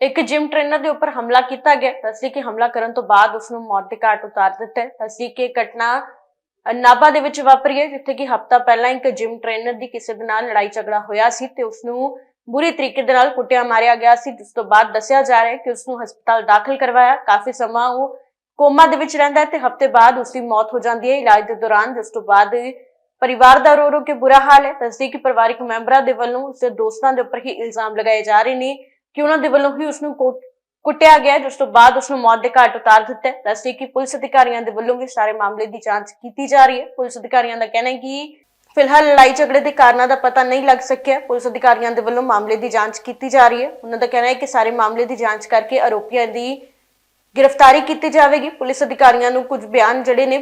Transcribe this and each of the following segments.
ਇੱਕ gym trainer ਦੇ ਉੱਪਰ ਹਮਲਾ ਕੀਤਾ ਗਿਆ। ਦੱਸਦੀ ਕਿ ਹਮਲਾ ਕਰਨ ਤੋਂ ਬਾਅਦ ਉਸ ਨੂੰ ਮੌਤ ਦੇ ਘਾਟ ਉਤਾਰ ਦਿੱਤਾ ਹੈ। ਕਿ ਘਟਨਾ ਅ, ਦੇ ਵਿੱਚ ਵਾਪਰੀ ਹੈ ਜਿੱਥੇ ਕਿ ਹਫਤਾ ਪਹਿਲਾਂ ਇੱਕ ਜਿਮ ਟ੍ਰੇਨਰ ਦੀ ਕਿਸੇ ਦੇ ਨਾਲ ਲੜਾਈ ਝਗੜਾ ਹੋਇਆ ਸੀ ਤੇ ਉਸ ਨੂੰ ਬੁਰੀ ਤਰੀਕੇ ਦੇ ਨਾਲ ਕੁੱਟਿਆ ਮਾਰਿਆ ਗਿਆ ਸੀ ਜਿਸ ਤੋਂ ਬਾਅਦ ਦੱਸਿਆ ਜਾ ਰਿਹਾ ਹੈ ਕਿ ਉਸ ਨੂੰ ਹਸਪਤਾਲ ਦਾਖਲ ਕਰਵਾਇਆ। ਕਾਫੀ ਸਮਾਂ ਉਹ ਕੋਮਾ ਦੇ ਵਿੱਚ ਰਹਿੰਦਾ ਹੈ ਤੇ ਹਫ਼ਤੇ ਬਾਅਦ ਉਸ ਦੀ ਮੌਤ ਹੋ ਜਾਂਦੀ ਹੈ। ਇਲਾਜ ਦੇ ਦੌਰਾਨ ਜਿਸ ਤੋਂ ਬਾਅਦ ਪਰਿਵਾਰ ਦਾ ਰੋ ਰੋ ਕੇ ਬੁਰਾ ਹਾਲ ਹੈ। ਦੱਸਦੀ ਕਿ ਪਰਿਵਾਰਕ ਮੈਂਬਰਾਂ ਦੇ ਵੱਲੋਂ ਉਸਦੇ ਦੋਸਤਾਂ ਦੇ ਉੱਪਰ ਹੀ ਇਲਜ਼ਾਮ ਲਗਾਏ ਜਾ ਰਹੇ ਨੇ ਕਿ ਉਹਨਾਂ ਦੇ ਵੱਲੋਂ ਹੀ ਉਸ ਨੂੰ ਕੁੱਟਿਆ ਗਿਆ, ਜਿਸ ਤੋਂ ਬਾਅਦ ਉਸ ਨੂੰ ਮੌਤ ਦੇ ਘਾਟ ਉਤਾਰ ਦਿੱਤਾ ਹੈ। ਦੱਸਦੀ ਕਿ ਪੁਲਿਸ ਅਧਿਕਾਰੀਆਂ ਦੇ ਵੱਲੋਂ ਵੀ ਸਾਰੇ ਮਾਮਲੇ ਦੀ ਜਾਂਚ ਕੀਤੀ ਜਾ ਰਹੀ ਹੈ। ਪੁਲਿਸ ਅਧਿਕਾਰੀਆਂ ਦਾ ਕਹਿਣਾ ਹੈ ਕਿ ਫਿਲਹਾਲ ਲੜਾਈ ਝਗੜੇ ਦੇ ਕਾਰਨਾਂ ਦਾ ਪਤਾ ਨਹੀਂ ਲੱਗ ਸਕਿਆ। ਪੁਲਿਸ ਅਧਿਕਾਰੀਆਂ ਦੇ ਵੱਲੋਂ ਮਾਮਲੇ ਦੀ ਜਾਂਚ ਕੀਤੀ ਜਾ ਰਹੀ ਹੈ। ਉਹਨਾਂ ਦਾ ਕਹਿਣਾ ਹੈ ਕਿ ਸਾਰੇ ਮਾਮਲੇ ਦੀ ਜਾਂਚ ਕਰਕੇ ਆਰੋਪੀਆਂ ਦੀ ਗ੍ਰਿਫਤਾਰੀ ਕੀਤੀ ਜਾਵੇਗੀ। ਪੁਲਿਸ ਅਧਿਕਾਰੀਆਂ ਨੂੰ ਕੁਝ ਬਿਆਨ ਜਿਹੜੇ ਨੇ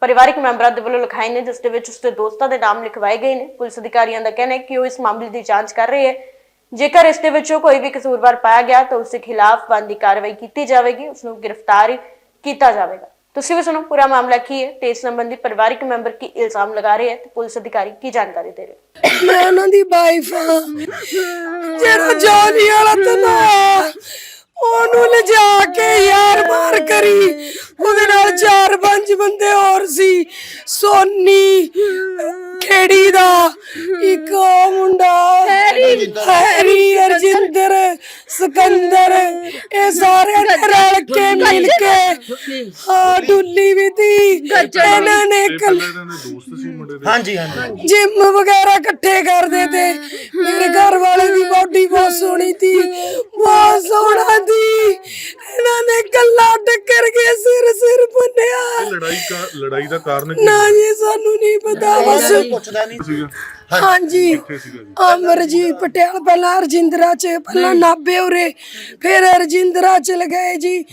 ਪਰਿਵਾਰਕ ਮੈਂਬਰਾਂ ਦੇ ਵੱਲੋਂ ਲਿਖਾਏ ਨੇ, ਜਿਸ ਦੇ ਵਿੱਚ ਉਸਦੇ ਦੋਸਤਾਂ ਦੇ ਨਾਮ ਲਿਖਵਾਏ ਗਏ ਨੇ। ਪੁਲਿਸ ਅਧਿਕਾਰੀਆਂ ਦਾ ਕਹਿਣਾ ਹੈ ਕਿ ਉਹ ਇਸ ਮਾਮਲੇ ਦੀ ਜਾਂਚ ਕਰ ਰਹੇ ਹੈ। ਜੇਕਰ ਇਸ ਦੇ ਵਿੱਚੋਂ ਕੋਈ ਵੀ ਕਸੂਰਵਾਰ ਪਾਇਆ ਗਿਆ ਤਾਂ ਉਸ ਦੇ ਖਿਲਾਫ ਬਣਦੀ ਕਾਰਵਾਈ ਕੀਤੀ ਜਾਵੇਗੀ ਉਸ ਨੂੰ ਗ੍ਰਿਫਤਾਰ ਕੀਤਾ ਜਾਵੇਗਾ। ਤੁਸੀਂ ਵੀ ਸੁਣੋ ਪੂਰਾ ਮਾਮਲਾ ਕੀ ਹੈ ਤੇ ਇਸ ਸੰਬੰਧੀ ਪਰਿਵਾਰਕ ਮੈਂਬਰ ਕੀ ਇਲਜ਼ਾਮ ਲਗਾ ਰਹੇ ਹੈ ਤੇ ਪੁਲਿਸ ਅਧਿਕਾਰੀ ਕੀ ਜਾਣਕਾਰੀ ਦੇ ਰਹੇ ਹੈ ਮੈਂ ਉਹਨਾਂ ਦੀ ਵਾਈਫ ਆ ਜਿਹੜਾ ਜੋਲੀ ਵਾਲਾ ਤਨਾ ਉਹਨੂੰ ਲਿਜਾ ਕੇ ਯਾਰ ਮਾਰ ਕਰੀ। ਉਹਦੇ ਨਾਲ ਚਾਰ ਪੰਜ ਬੰਦੇ ਹੋਰ ਸੀ। ਸੋਨੀ ਖੇੜੀ ਦਾ ਇੱਕ ਉਹ ਮੁੰਡਾ। ਹੈਰੀ ਅਰਜਿੰਦਰ ਸਿਕੰਦਰ ਇਹ ਸਾਰੇ ਰਲ ਕੇ ਮਿਲ ਕੇ। ਹਾਂ ਡੁੱਲੀ ਵੀ ਤੀ। ਇਹਨਾਂ ਨੇ ਕੱਲ ਇਹਨਾਂ ਦੇ ਦੋਸਤ ਸੀ ਮੁੰਡੇ ਦੇ। ਹਾਂਜੀ ਹਾਂਜੀ। ਜਿਮ ਵਗੈਰਾ ਇਕੱਠੇ ਕਰਦੇ ਤੇ ਮੇਰੇ ਘਰ ਵਾਲੇ ਦੀ ਬਾਡੀ ਬਹੁਤ ਸੋਹਣੀ ਸੀ ਬਹੁਤ ਸੋਹਣਾ ਸੀ ਇਹਨਾਂ ਨੇ ਗੱਲਾਂ ਟੱਕਰ ਕੇ ਸਿਰ ਸਿਰ ਬੰਨਿਆ। ਇਹ ਲੜਾਈ ਦਾ ਲੜਾਈ ਦਾ ਕਾਰਨ ਕੀ ਨਾ ਜੀ ਸਾਨੂੰ ਨਹੀਂ ਪਤਾ ਬਸ ਪੁੱਛਦਾ ਨਹੀਂ ਸੀਗਾ। ਹਾਂਜੀ। ਕਿੱਥੇ ਸੀਗਾ ਜੀ। ਅਮਰਜੀਤ ਪਟਿਆਲ ਪਹਿਲਾਂ ਅਰਜਿੰਦਰਾ ਚ ਪਹਿਲਾਂ ਨਾਬੇ ਉਰੇ ਫਿਰ ਅਰਜਿੰਦਰਾ ਚ ਲਗਾਏ ਜੀ।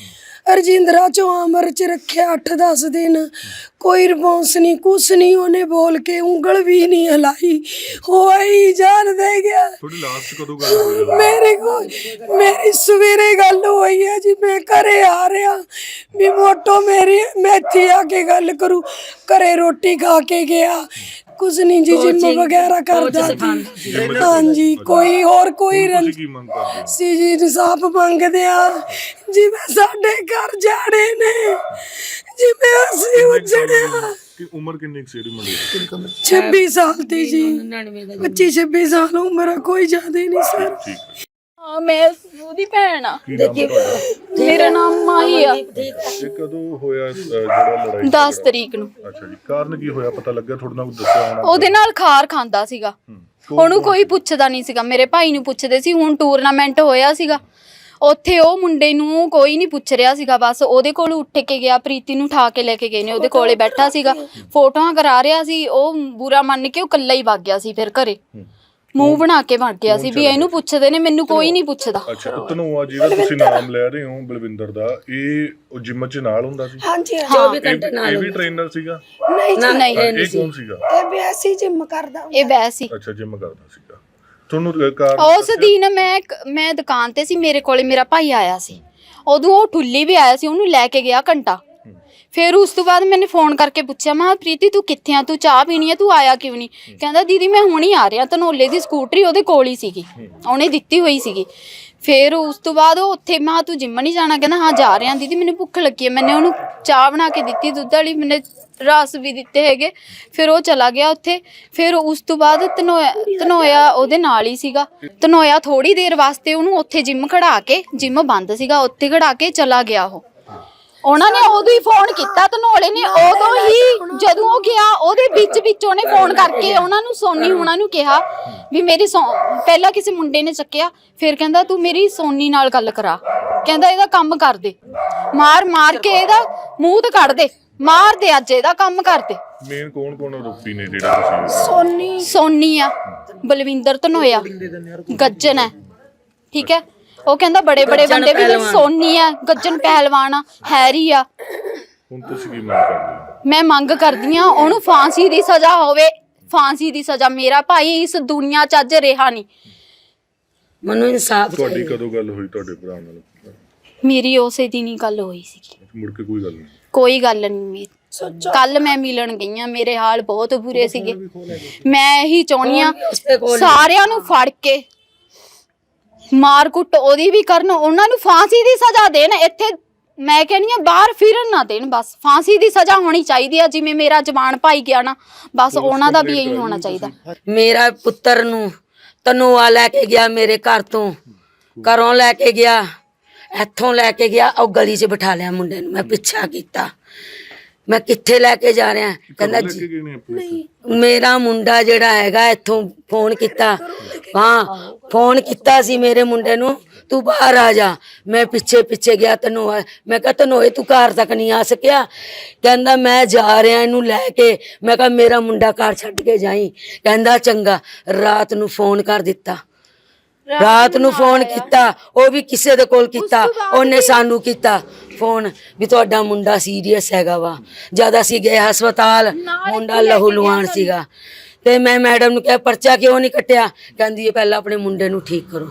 ਅਰਜਿੰਦਰਾ ਚੋਂ ਅਮਰ ਚ ਰੱਖਿਆ 8-10 ਦਿਨ। ਕੋਈ ਰਿਸਪੌਂਸ ਨਹੀਂ ਕੁਛ ਨਹੀਂ ਉਹਨੇ ਬੋਲ ਕੇ ਉਂਗਲ ਵੀ ਨਹੀਂ ਹਲਾਈ। ਹੋਈ ਜਾਨ ਦੇ ਗਿਆ। ਤੁਹਾਡੀ ਲਾਸਟ ਕਦੋਂ ਗੱਲ ਹੋਈ? ਮੇਰੇ ਕੋਲ ਮੇਰੀ ਸਵੇਰੇ ਗੱਲ ਹੋਈ ਹੈ ਜੀ ਮੈਂ ਘਰੇ ਆ ਰਿਹਾ। ਵੀ ਮੋਟੋ ਮੇਰੀ ਮੈਂ ਇੱਥੇ ਆ ਕੇ ਗੱਲ ਕਰੂ। ਘਰੇ ਰੋਟੀ ਖਾ ਕੇ ਗਿਆ। ਕੁਝ ਨਹੀਂ ਜੀ ਜਿੰਮ ਵਗੈਰਾ ਕਰਦਾ ਸੀ। ਹਾਂਜੀ ਕੋਈ ਹੋਰ ਕੋਈ ਰੰਜ ਤੁਸੀਂ ਕੀ ਮੰਗ ਕਰਦੇ ਹੋ? ਸੀ ਜੀ ਇਨਸਾਫ ਮੰਗਦੇ ਆ ਜਿਵੇਂ ਸਾਡੇ ਘਰ ਜਾੜੇ ਨੇ ਜਿਵੇਂ ਅਸੀਂ ਉਜੜਿਆ ਕਿ ਉਮਰ ਕਿੰਨੀ ਕੁ ਸੀ ਇਹਦੀ ਮੁੰਡੇ ਦੀ? 26 ਸਾਲ ਦੀ ਜੀ। 25 26 ਸਾਲ ਉਮਰ ਆ, ਕੋਈ ਜ਼ਿਆਦਾ ਨਹੀਂ ਸਰ। ਠੀਕ ਹੈ। ਹਾਂ ਮੈਂ ਉਹਦੀ ਭੈਣ ਆ। ਕੀ ਨਾਮ ਹੈ ਤੁਹਾਡਾ? ਮੇਰਾ ਨਾਮ ਮਾਹੀ ਆ। ਇਹ ਕਦੋਂ ਹੋਇਆ ਅ, ਜਿਹੜਾ ਲੜਾਈ 10 ਤਰੀਕ ਨੂੰ। ਅੱਛਾ ਜੀ ਕਾਰਨ ਕੀ ਹੋਇਆ? ਪਤਾ ਲੱਗਿਆ ਤੁਹਾਡੇ ਨਾਲ ਕੁਝ ਦੱਸਿਆ ਹੋਣਾ? ਉਹਦੇ ਨਾਲ ਖਾਰ ਖਾਂਦਾ ਸੀਗਾ। ਹੂੰ। ਉਹਨੂੰ ਕੋਈ ਪੁੱਛਦਾ ਨਹੀਂ ਸੀਗਾ। ਮੇਰੇ ਭਾਈ ਨੂੰ ਪੁੱਛਦੇ ਸੀ ਹੁਣ ਟੂਰਨਾਮੈਂਟ ਹੋਇਆ ਸੀਗਾ। ਉੱਥੇ ਉਹ ਮੁੰਡੇ ਨੂੰ ਕੋਈ ਨਹੀਂ ਪੁੱਛ ਰਿਹਾ ਸੀਗਾ ਬਸ ਉਹਦੇ ਕੋਲ ਉੱਠ ਕੇ ਗਿਆ ਪ੍ਰੀਤੀ ਨੂੰ ਠਾ ਕੇ ਲੈ ਕੇ ਗਏ ਨੇ। ਉਹਦੇ ਕੋਲੇ ਬੈਠਾ ਸੀਗਾ। ਫੋਟੋਆਂ ਕਰਾ ਰਿਹਾ ਸੀ ਉਹ ਬੁਰਾ ਮੰਨ ਕੇ ਉਹ ਇਕੱਲਾ ਹੀ ਵਗ ਗਿਆ ਸੀ ਫਿਰ ਘਰੇ। ਮੂੰਹ ਬਣਾ ਕੇ ਵਗ ਗਿਆ ਸੀ ਵੀ ਇਹਨੂੰ ਪੁੱਛਦੇ ਨੇ ਮੈਨੂੰ ਕੋਈ ਨਹੀਂ ਪੁੱਛਦਾ। ਅੱਛਾ ਧਨੋਆ ਜਿਹੜਾ ਤੁਸੀਂ ਨਾਮ ਲੈ ਰਹੇ ਹੋ ਬਲਵਿੰਦਰ ਦਾ ਇਹ ਉਹ ਜਿਮ 'ਚ ਨਾਲ ਹੁੰਦਾ ਸੀ? ਹਾਂਜੀ ਹਾਂ। ਇਹ ਇਹ ਵੀ ਟ੍ਰੇਨਰ ਸੀਗਾ? ਨਹੀਂ ਜੀ। ਨਹੀਂ ਇਹ ਕੌਣ ਸੀਗਾ? ਇਹ ਵੀ ਐਸੀ ਜਿੰਮ ਕਰਦਾ ਇਹ ਵੈਸ ਅੱਛਾ ਜਿਮ ਕਰਦਾ ਸੀਗਾ। ਤੁਹਾਨੂੰ ਅ, ਕਾਰਨ ਉਸ ਦਿਨ ਮੈਂ ਮੈਂ ਦੁਕਾਨ ਤੇ ਸੀ ਮੇਰੇ ਕੋਲੇ ਮੇਰਾ ਭਾਈ ਆਇਆ ਸੀ। ਉਦੋਂ ਉਹ ਠੁੱਲੀ ਵੀ ਆਇਆ ਸੀ ਉਹਨੂੰ ਲੈ ਕੇ ਗਿਆ ਘੰਟਾ। ਫਿਰ ਉਸ ਤੋਂ ਬਾਅਦ ਮੈਨੇ ਫੋਨ ਕਰਕੇ ਪੁੱਛਿਆ ਮਾਂ ਪ੍ਰੀਤੀ ਤੂੰ ਕਿੱਥੇ ਆ? ਤੂੰ ਚਾਹ ਪੀਣੀ ਆ? ਤੂੰ ਆਇਆ ਕਿਉਂ ਨਹੀਂ? ਕਹਿੰਦਾ ਦੀਦੀ ਮੈਂ ਹੁਣ ਹੀ ਆ ਰਿਹਾ। ਧਨੋਲੇ ਦੀ ਸਕੂਟਰੀ ਉਹਦੇ ਕੋਲ ਹੀ ਸੀਗੀ। ਉਹਨੇ ਦਿੱਤੀ ਹੋਈ ਸੀਗੀ। ਫਿਰ ਉਸ ਤੋਂ ਬਾਅਦ ਉਹ ਉੱਥੇ ਮਾਂ ਤੂੰ ਜਿੰਮ ਨਹੀਂ ਜਾਣਾ? ਕਹਿੰਦਾ ਹਾਂ ਜਾ ਰਿਹਾ। ਦੀਦੀ ਮੈਨੂੰ ਭੁੱਖ ਲੱਗੀ ਹੈ ਮੈਨੇ ਉਹਨੂੰ ਚਾਹ ਬਣਾ ਕੇ ਦਿੱਤੀ ਦੁੱਧ ਵਾਲੀ। ਮੈਨੇ ਰਸ ਵੀ ਦਿੱਤੇ ਹੈਗੇ। ਫਿਰ ਉਹ ਚਲਾ ਗਿਆ ਉੱਥੇ। ਫਿਰ ਉਸ ਤੋਂ ਬਾਅਦ ਤਨੋਇਆ ਤਨੋਇਆ ਉਹਦੇ ਨਾਲ ਹੀ ਸੀਗਾ। ਤਨੋਇਆ ਥੋੜੀ ਦੇਰ ਵਾਸਤੇ ਉਹਨੂੰ ਉੱਥੇ ਜਿੰਮ ਖੜਾ ਕੇ ਜਿੰਮ ਬੰਦ ਸੀਗਾ। ਉੱਥੇ ਖੜਾ ਕੇ ਚਲਾ ਗਿਆ ਉਹ। ਉਹਨਾਂ ਨੇ ਉਦੋਂ ਹੀ ਫੋਨ ਕੀਤਾ ਧਨੋਲੇ ਨੇ ਉਦੋਂ ਹੀ ਜਦੋਂ ਉਹ ਗਿਆ ਉਹਦੇ ਵਿੱਚ ਵਿੱਚ ਉਹਨੇ ਫੋਨ ਕਰਕੇ ਉਹਨਾਂ ਨੂੰ ਸੋਨੀ ਹੋਣਾ ਨੂੰ ਕਿਹਾ ਵੀ ਮੇਰੀ ਸੋ- ਪਹਿਲਾਂ ਕਿਸੇ ਮੁੰਡੇ ਨੇ ਚੱਕਿਆ ਫਿਰ ਕਹਿੰਦਾ ਤੂੰ ਮੇਰੀ ਸੋਨੀ ਨਾਲ ਗੱਲ ਕਰਾ। ਕਹਿੰਦਾ ਇਹਦਾ ਕੰਮ ਕਰ ਦੇ। ਮਾਰ ਮਾਰ ਕੇ ਇਹਦਾ ਮੂੰਹ ਤੇ ਕੱਢ ਦੇ। ਮਾਰ ਦੇ ਅੱਜ ਇਹਦਾ ਕੰਮ ਕਰ ਦੇ। ਮੇਨ ਕੌਣ ਕੌਣ ਆਰੋਪੀ ਨੇ ਜਿਹੜਾ ਤੁਸੀਂ ਸੋਨੀ। ਸੋਨੀ ਆ ਬਲਵਿੰਦਰ ਧਨੋਇਆ ਗੱਜਨ ਹੈ। ਠੀਕ ਹੈ? ਉਹ ਕਹਿੰਦਾ ਬੜੇ ਬੜੇ ਬੰਦੇ ਵੀ ਸੋਨੀ ਆ ਗੱਜਨ ਪਹਿਲਵਾਨ ਆ ਹੈਰੀ ਆ। ਹੁਣ ਤੁਸੀਂ ਕੀ ਮੰਗ ਕਰਦੇ ਹੋ? ਮੈਂ ਮੰਗ ਕਰਦੀ ਆ ਉਹਨੂੰ ਫਾਂਸੀ ਦੀ ਸਜ਼ਾ ਹੋਵੇ ਫਾਂਸੀ ਦੀ ਸਜ਼ਾ। ਮੇਰਾ ਭਾਈ ਇਸ ਦੁਨੀਆ 'ਚ ਅੱਜ ਰਿਹਾ ਨਹੀਂ। ਮੈਨੂੰ ਇਨਸਾਫ ਤੁਹਾਡੀ ਕਦੋਂ ਗੱਲ ਹੋਈ ਤੁਹਾਡੇ ਭਰਾ ਨਾਲ? ਮੇਰੀ ਉਸੇ ਦਿਨ ਹੀ ਗੱਲ ਹੋਈ ਸੀ ਮੁੜ ਕੇ ਕੋਈ ਗੱਲ ਨਹੀਂ। ਕੋਈ ਗੱਲ ਨਹੀਂ ਕੱਲ ਮੈਂ ਮਿਲਣ ਗਈ ਆ ਮੇਰੇ ਹਾਲ ਬਹੁਤ ਬੁਰੇ ਸੀਗੇ। ਮੈਂ ਇਹੀ ਚਾਹੁੰਦੀ ਆ ਸਾਰਿਆਂ ਨੂੰ ਫੜ ਕੇ ਮਾਰ ਕੁੱਟ ਉਹਦੀ ਵੀ ਕਰਨ ਉਹਨਾਂ ਨੂੰ ਫਾਂਸੀ ਦੀ ਸਜ਼ਾ ਦੇਣ ਇੱਥੇ ਮੈਂ ਕਹਿੰਦੀ ਆ ਬਾਹਰ ਫਿਰਨ ਨਾ ਦੇਣ ਬਸ ਫਾਂਸੀ ਦੀ ਸਜ਼ਾ ਹੋਣੀ ਚਾਹੀਦੀ ਆ ਜਿਵੇਂ ਮੇਰਾ ਜਵਾਨ ਭਾਈ ਗਿਆ ਨਾ ਬਸ ਉਹਨਾਂ ਦਾ ਵੀ ਇਹੀ ਹੋਣਾ ਚਾਹੀਦਾ। ਮੇਰਾ ਪੁੱਤਰ ਨੂੰ ਤਨੂਆ ਲੈ ਕੇ ਗਿਆ ਮੇਰੇ ਘਰ ਤੋਂ ਘਰੋਂ ਲੈ ਕੇ ਗਿਆ ਇੱਥੋਂ ਲੈ ਕੇ ਗਿਆ ਉਹ ਗਲੀ 'ਚ ਬਿਠਾ ਲਿਆ ਮੁੰਡੇ ਨੂੰ ਮੈਂ ਪਿੱਛਾ ਕੀਤਾ। ਮੈਂ ਕਿੱਥੇ ਲੈ ਕੇ ਜਾ ਰਿਹਾ? ਕਹਿੰਦਾ ਜੀ ਮੇਰਾ ਮੁੰਡਾ ਜਿਹੜਾ ਹੈਗਾ ਇੱਥੋਂ ਫੋਨ ਕੀਤਾ। ਹਾਂ ਫੋਨ ਕੀਤਾ ਸੀ ਮੇਰੇ ਮੁੰਡੇ ਨੂੰ ਤੂੰ ਬਾਹਰ ਆ ਜਾ ਮੈਂ ਪਿੱਛੇ ਪਿੱਛੇ ਗਿਆ ਤੈਨੂੰ ਮੈਂ ਕਿਹਾ ਤੈਨੂੰ ਇਹ ਤੂੰ ਘਰ ਤੱਕ ਨਹੀਂ ਆ ਸਕਿਆ? ਕਹਿੰਦਾ ਮੈਂ ਜਾ ਰਿਹਾ ਇਹਨੂੰ ਲੈ ਕੇ। ਮੈਂ ਕਿਹਾ ਮੇਰਾ ਮੁੰਡਾ ਘਰ ਛੱਡ ਕੇ ਜਾਈ। ਕਹਿੰਦਾ ਚੰਗਾ ਰਾਤ ਨੂੰ ਫੋਨ ਕਰ ਦਿੱਤਾ। ਰਾਤ ਨੂੰ ਫੋਨ ਕੀਤਾ ਉਹ ਵੀ ਕਿਸੇ ਦੇ ਕੋਲ ਕੀਤਾ ਉਹਨੇ ਸਾਨੂੰ ਕੀਤਾ। ਫੋਨ ਵੀ ਤੁਹਾਡਾ ਮੁੰਡਾ ਸੀਰੀਅਸ ਹੈਗਾ ਵਾ। ਜਦ ਅਸੀਂ ਗਏ ਹਸਪਤਾਲ ਮੁੰਡਾ ਲਹੂ ਲੁਹਾਨ ਸੀਗਾ। ਤੇ ਮੈਂ ਮੈਡਮ ਨੂੰ ਕਿਹਾ ਪਰਚਾ ਕਿਉਂ ਨਹੀਂ ਕੱਟਿਆ? ਕਹਿੰਦੀ ਇਹ ਪਹਿਲਾਂ ਆਪਣੇ ਮੁੰਡੇ ਨੂੰ ਠੀਕ ਕਰੋ।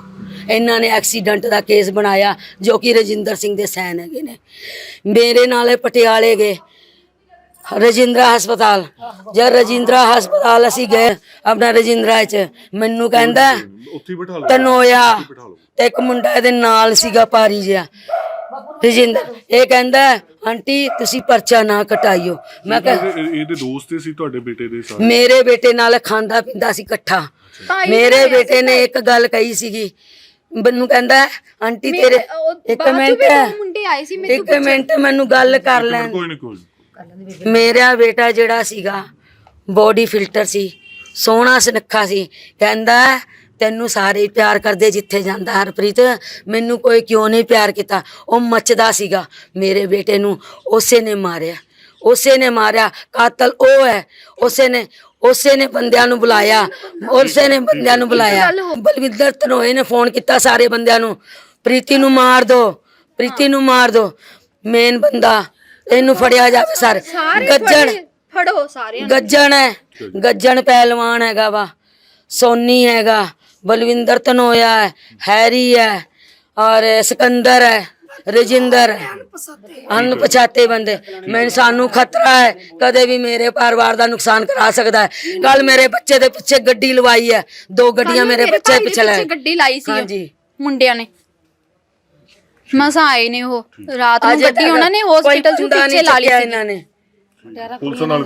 ਇਹਨਾਂ ਨੇ ਐਕਸੀਡੈਂਟ ਦਾ ਕੇਸ ਬਣਾਇਆ ਜੋ ਕਿ ਰਜਿੰਦਰ ਸਿੰਘ ਦੇ ਸੈਨ ਹੈਗੇ ਨੇ। ਮੇਰੇ ਨਾਲ ਪਟਿਆਲੇ ਗਏ। ਰਜਿੰਦਰਾ ਹਸਪਤਾਲ। ਜਦ ਰਜਿੰਦਰਾ ਹਸਪਤਾਲ ਅਸੀਂ ਗਏ ਆਪਣਾ ਰਜਿੰਦਰਾ ਚ ਮੈਨੂੰ ਕਹਿੰਦਾ ਉੱਥੇ ਹੀ ਬਿਠਾ ਲਓ। ਤਨੋਇਆ ਤੇ ਇੱਕ ਮੁੰਡਾ ਇਹਦੇ ਨਾਲ ਸੀਗਾ ਪਾਰੀ ਜਿਹਾ। ਰਜਿੰਦਰ ਇਹ ਕਹਿੰਦਾ ਆਂਟੀ ਤੁਸੀਂ ਪਰਚਾ ਨਾ ਕਟਾਈਓ। ਮੈਂ ਕਿਹਾ ਇਹਦੇ ਦੋਸਤ ਸੀ ਤੁਹਾਡੇ ਬੇਟੇ ਦੇ ਸਾਰੇ? ਮੇਰੇ ਬੇਟੇ ਨਾਲ ਖਾਂਦਾ ਪੀਂਦਾ ਸੀ ਇਕੱਠਾ। ਮੇਰੇ ਬੇਟੇ ਨੇ ਇੱਕ ਗੱਲ ਕਹੀ ਸੀਗੀ। ਮੈਨੂੰ ਕਹਿੰਦਾ ਆਂਟੀ ਤੇਰੇ ਇੱਕ ਮਿੰਟ ਮੁੰਡੇ ਆਏ ਸੀ ਮੇਰੇ ਇੱਕ ਮਿੰਟ ਮੈਨੂੰ ਗੱਲ ਕਰ ਲੈਣ ਕੋਈ ਨਹੀਂ ਕੋਈ। ਮੇਰਾ ਬੇਟਾ ਜਿਹੜਾ ਸੀਗਾ ਬੋਡੀ ਫਿਲਟਰ ਸੀ ਸੋਹਣਾ ਸੁਨੱਖਾ ਸੀ। ਕਹਿੰਦਾ ਤੈਨੂੰ ਸਾਰੇ ਪਿਆਰ ਕਰਦੇ ਜਿੱਥੇ ਜਾਂਦਾ ਹਰਪ੍ਰੀਤ ਮੈਨੂੰ ਕੋਈ ਕਿਉਂ ਨਹੀਂ ਪਿਆਰ ਕੀਤਾ? ਉਹ ਮੱਚਦਾ ਸੀਗਾ। ਮੇਰੇ ਬੇਟੇ ਨੂੰ ਉਸੇ ਨੇ ਮਾਰਿਆ। ਉਸੇ ਨੇ ਮਾਰਿਆ। ਕਾਤਲ ਉਹ ਹੈ। ਉਸੇ ਨੇ ਉਸੇ ਨੇ ਬੰਦਿਆਂ ਨੂੰ ਬੁਲਾਇਆ। ਉਸੇ ਨੇ ਬੰਦਿਆਂ ਨੂੰ ਬੁਲਾਇਆ। ਬਲਵਿੰਦਰ ਧਨੋਏ ਨੇ ਫੋਨ ਕੀਤਾ ਸਾਰੇ ਬੰਦਿਆਂ ਨੂੰ। ਪ੍ਰੀਤੀ ਨੂੰ ਮਾਰ ਦੋ। ਪ੍ਰੀਤੀ ਨੂੰ ਮਾਰ ਦੋ। ਮੇਨ ਬੰਦਾ ਇਹਨੂੰ ਫੜਿਆ ਜਾਵੇ ਸਰ। ਗੱਜਣ। ਫੜੋ ਸਾਰੇ ਗੱਜਣ ਹੈ। ਗੱਜਣ ਪਹਿਲਵਾਨ ਹੈਗਾ ਵਾ। ਸੋਨੀ ਹੈਗਾ। ਬਲਵਿੰਦਰ ਧਨੋਇਆ ਹੈ। ਹੈਰੀ ਹੈ। ਔਰ ਸਿਕੰਦਰ ਹੈ। ਰਜਿੰਦਰ ਹੈ। ਅਨਪਛਾਤੇ ਬੰਦੇ। ਮੈਨੂੰ ਸਾਨੂੰ ਖਤਰਾ ਹੈ। ਕਦੇ ਵੀ ਮੇਰੇ ਪਰਿਵਾਰ ਦਾ ਨੁਕਸਾਨ ਕਰਾ ਸਕਦਾ ਹੈ। ਕੱਲ ਮੇਰੇ ਬੱਚੇ ਦੇ ਪਿੱਛੇ ਗੱਡੀ ਲਵਾਈ ਹੈ। ਦੋ ਗੱਡੀਆਂ ਮੇਰੇ ਬੱਚੇ ਪਿੱਛੇ ਲੈ ਗੱਡੀ ਲਾਈ ਸੀ। ਹਾਂਜੀ। ਮੁੰਡਿਆਂ ਨੇ। ਮਸਾਂ ਆਏ ਨੇ ਉਹ। ਰਾਤ ਨੂੰ ਗੱਡੀ ਉਹਨਾਂ ਨੇ ਹਸਪੀਟਲ ਚ ਪਿੱਛੇ ਲਾ ਲਈ ਸੀ। ਇਹਨਾਂ ਨੇ। ਪੁਲਿਸ ਨਾਲ